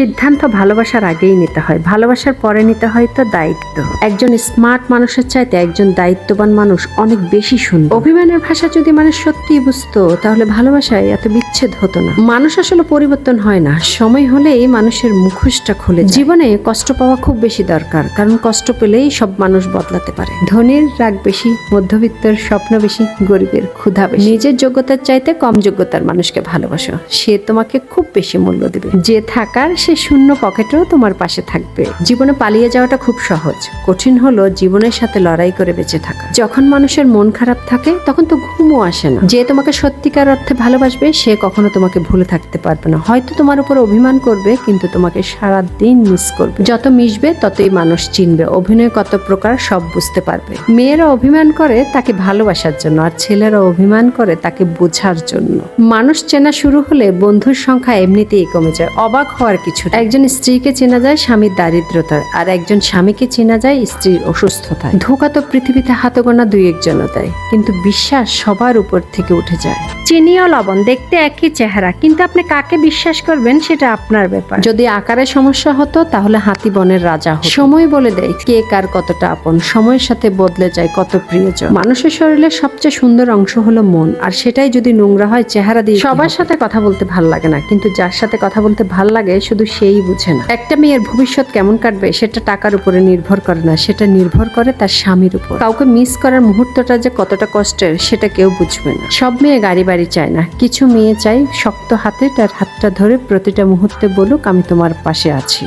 সিদ্ধান্ত ভালোবাসার আগেই নিতে হয়। ভালোবাসার পরে নিতে হয় তো দায়িত্ব। একজন স্মার্ট মানুষের চাইতে একজন দায়িত্ববান মানুষ অনেক বেশি সুন্দর। অভিমানের ভাষা যদি মানুষ সত্যিই বুঝতো, তাহলে ভালোবাসায় এত বিচ্ছেদ হতো না। মানুষ আসলে পরিবর্তন হয় না। সময় হলেই মানুষের মুখোশটা খুলে জীবনে কষ্ট পাওয়া খুব বেশি দরকার, কারণ কষ্ট পেলেই সব মানুষ বদলাতে পারে। ধনীর রাগ বেশি, মধ্যবিত্তের স্বপ্ন বেশি, গরিবের ক্ষুধা বেশি। নিজের যোগ্যতার চাইতে কম যোগ্যতার মানুষকে ভালোবাসো। সে তোমাকে খুব বেশি মূল্য দেবে। যে থাকার, সে শূন্য পকেটেও তোমার পাশে থাকবে। জীবনে পালিয়ে যাওয়াটা খুব সহজ। কঠিন হলো জীবনের সাথে লড়াই করে বেঁচে থাকা। যখন মানুষের মন খারাপ থাকে, তখন তো ঘুমও আসে না। যে তোমাকে সত্যিকার অর্থে ভালোবাসবে, সে কখনো তোমাকে ভুলে থাকতে পারবে না। হয়তো তোমার উপর অভিমান করবে, কিন্তু তোমাকে সারা দিন মিস করবে। যত মিশবে, ততই মানুষ চিনবে। অভিনয় কত প্রকার, সব বুঝতে পারবে। মেয়েরা অভিমান করে তাকে ভালোবাসার জন্য, আর ছেলেরা অভিমান করে তাকে বোঝার জন্য। মানুষ চেনা শুরু হলে বন্ধুর সংখ্যা এমনিতেই কমে যায়। অবাক হওয়ার কিছু নেই। একজন স্ত্রীকে চেনা যায় স্বামীর দারিদ্রতার আর একজন স্বামীকে চেনা যায় স্ত্রীর অসুস্থতায়। ধোকা তো পৃথিবীতে হাতে গোনা দুই একজনও দেয় কিন্তু বিশ্বাস সবার উপর থেকে উঠে যায়। চিনি ও লবণ দেখতে একই চেহারা কিন্তু আপনি কাকে বিশ্বাস করবেন সেটা আপনার ব্যাপার। যদি আকারে সমস্যা হতো তাহলে হাতি বনের রাজা হতো। সময় বলে দেয় কে কার কতটা আপন সময়ের সাথে বদলে যায় কত প্রিয়জন। মানুষের শরীরের সবচেয়ে সুন্দর অংশ হলো মন আর সেটাই যদি নোংরা হয় চেহারা দিয়ে সবার সাথে কথা বলতে ভালো লাগে না কিন্তু যার সাথে কথা বলতে ভালো লাগে শুধু সেই বুঝে না। একটা মেয়ের ভবিষ্যৎ কেমন কাটবে সেটা টাকার উপরে নির্ভর করে না। সেটা নির্ভর করে তার স্বামীর উপর। কাউকে মিস করার মুহূর্তটা যে কতটা কষ্টের, সেটা কেউ বুঝবে না। সব মেয়ে গাড়ি বাড়ি চায় না। কিছু মেয়ে চাই শক্ত হাতে তার হাতটা ধরে প্রতিটা মুহূর্তে বলুক, আমি তোমার পাশে আছি।